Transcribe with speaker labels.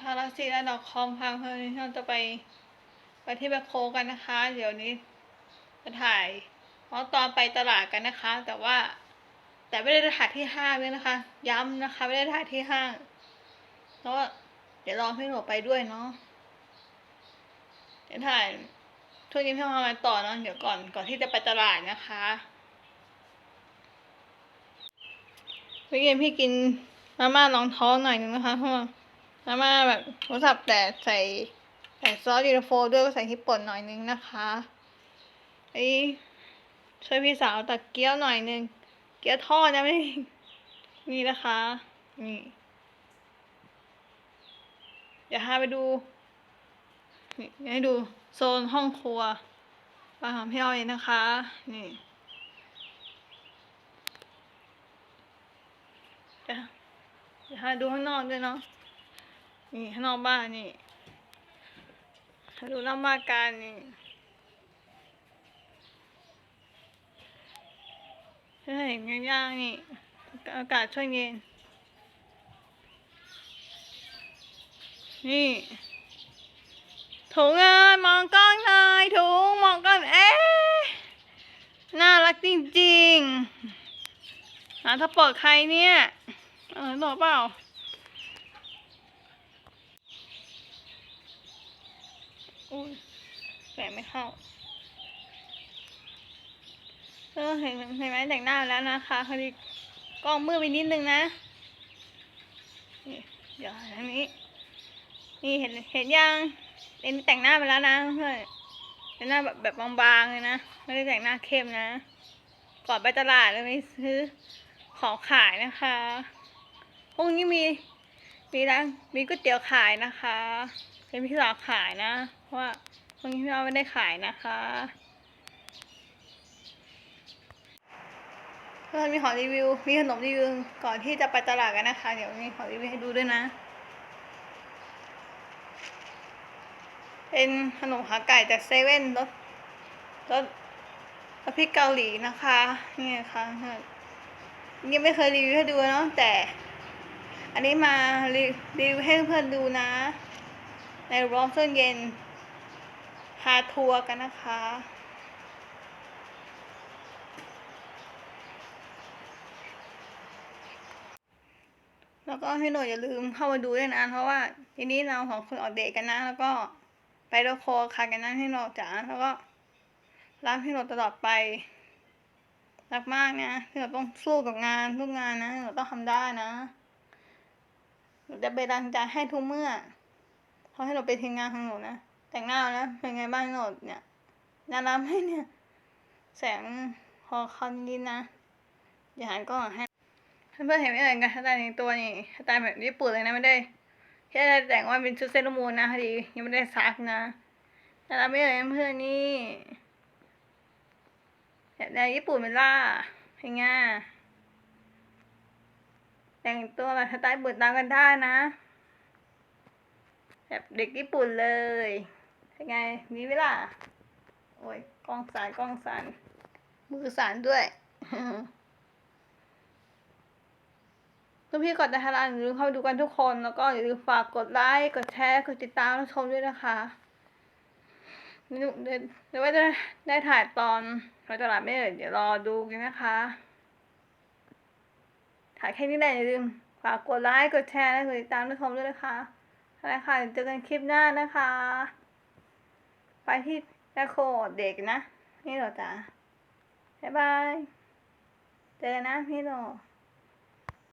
Speaker 1: ทาราซีและดอกคอมพังเพลินเราจะไปไปที่แบคโคกันนะคะ เดี๋ยวนี้จะถ่ายเพราะตอนไปตลาดกันนะคะ แต่ว่าแต่ไม่ได้ถ่ายที่ห้างเลยนะคะ ย้ำนะคะ ไม่ได้ถ่ายที่ห้างเพราะว่าเดี๋ยวรอพี่หนูไปด้วยเนาะเดี๋ยวถ่ายช่วงนี้พี่มามาต่อเนาะเดี๋ยวก่อนก่อนที่จะไปตลาดนะคะเมื่อกี้พี่กินมาม่ารองท้องหน่อยนึงนะคะเพราะว่า มาม่าแบบโทรศัพท์แต่ใส่ใส่ซอสยูนิโฟด้วยก็ใส่พริกป่นหน่อยนึงนะคะไอ้ช่วยพี่สาวตักเกี๊ยวหน่อยนึง เกี๊ยวทอดนะไม่นี่นะคะ นี่เดี๋ยวพาไปดูนี่ให้ดูโซนห้องครัวบ้านของพี่อ้อยนะคะ นี่เดี๋ยวเดี๋ยวให้ดูข้างนอกด้วยเนาะ นี่ข้างนอกบ้านนี่ดูนอกบ้ากันนี่ให้เห็นย่างๆนี่ อากาศช่วงเย็น นี่ถุงเอ้ยมองกล้องหน่อยถุงมองกล้องเอ๊ะน่ารักจริงๆหาถ้าเปิดใครเนี่ย เออบอกเปล่า อุ้ยแสงไม่เข้าเออเห็นเห็นไหมแต่งหน้าแล้วนะคะพอดีกล้องมืดไปนิดนึงนะนี่เดี๋ยวทางนี้ นี่เห็นเห็นยังเอ็นแต่งหน้าไปแล้วนะเพื่อนแต่งหน้าแบบแบบบางๆเลยนะไม่ได้แต่งหน้าเข้มนะก่อนไปตลาดเลยไปซื้อของขายนะคะพรุ่งนี้มีมีร้านมีก๋วยเตี๋ยวขายนะคะเป็นพี่สาวขายนะเพราะว่าพรุ่งนี้พี่เราไม่ได้ขายนะคะเพื่อนมีของรีวิว มีขนมรีวิว ก่อนที่จะไปตลาดกันนะคะ เดี๋ยวมีของรีวิวให้ดูด้วยนะ เป็นขนมขาไก่จากเซเว่นรสรสรสพริกเกาหลีนะคะ นี่ค่ะยังไม่เคยรีวิวให้ดูเนาะแต่ อันนี้มารีรวิวให้เพื่อนดูนะ ในร้องเครื่องเย็นาทัวร์กันนะคะ แล้วก็ให้หน่อย่าลืมเข้ามาดูด้วยนะ เพราะว่าทีนี้เราของคนออกเดทกันนะ แล้วก็ไปโลโคคากันนะให้หน่อยจ๋าแล้วก็รักพี่หน่อยตลอดไปรักมากนะพี่หน่อยต้องสู้กับงานทุกงานนะหนูต้องทำได้นะหนูจะเป็นแรงใจให้ทุกเมื่อเพราะให้หนูเป็นทีมงานของหนูนะ แต่งหน้าแล้วเป็นไงบ้างหนูเนี่ยน่ารักไหมเนี่ย แสงพอคอนดีนะอย่าหันกล้องให้เพื่อนเห็นไหมเอ่ยการสไตล์ในตัวนี่สไตล์แบบญี่ปุ่นเลยนะไม่ได้แค่แต่งว่าเป็นชุดเซรามูนนะพอดียังไม่ได้ซักนะแต่เราไม่เอ่ยเพื่อนนี่แบบในญี่ปุ่นเป็นล่าเป็นไงแต่งตัวแบบสไตล์บุตรตามกันได้นะ แบบเด็กญี่ปุ่นเลย เป็นไง มีเวลา โอ้ยกล้องสานกล้องสานมือสานด้วยเพื่อนพี่กดดาราอย่าลืมเข้าไปดูกันทุกคน แล้วก็อย่าลืมฝากกดไลค์กดแชร์กดติดตามและชมด้วยนะคะเดี๋ยวเดี๋ยวยวว่าจะได้ถ่ายตอนไปตลาดไม่เอ่ยเดี๋ยวรอดูกันนะคะ ถ่ายแค่นี้แหละอย่าลืมฝากกดไลค์กดแชร์และกดติดตามและชมด้วยนะคะอะไรค่ะเจอกันคลิปหน้านะคะ ไปที่แม่โคเด็กนะนี่เหรอจ๊ะบ๊ายบาย เจอกันนะพี่โหน